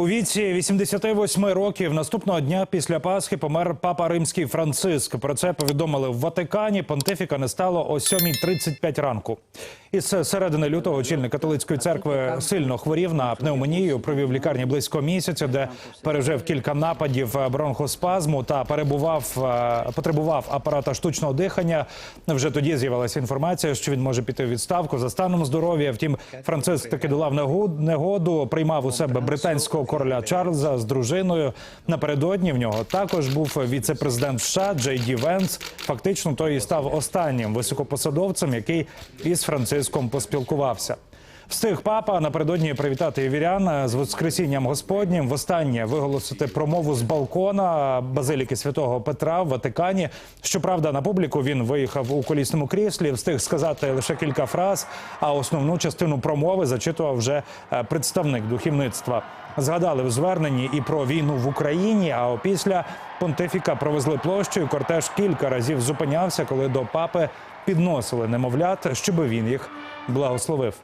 У віці 88 років наступного дня після Пасхи помер папа римський Франциск. Про це повідомили в Ватикані. Понтифіка не стало о 7.35 ранку. Із середини лютого очільник католицької церкви сильно хворів на пневмонію. Провів в лікарні близько місяця, де пережив кілька нападів бронхоспазму та перебував е, потребував апарата штучного дихання. Вже тоді з'явилася інформація, що він може піти у відставку за станом здоров'я. Втім, Франциск таки долав негод- негоду, приймав у себе британського короля Чарльза з дружиною. Напередодні в нього також був віце-президент США Джей Ді Венс. Фактично, той і став останнім високопосадовцем, який із Франциском поспілкувався. Встиг папа напередодні привітати вірян з Воскресінням Господнім. Востаннє виголосити промову з балкона базиліки святого Петра в Ватикані. Щоправда, на публіку він виїхав у колісному кріслі, встиг сказати лише кілька фраз. А основну частину промови зачитував вже е, представник духовництва. Згадали в зверненні і про війну в Україні. А опісля понтифіка провезли площею. Кортеж кілька разів зупинявся, коли до папи підносили немовлят, щоби він їх благословив.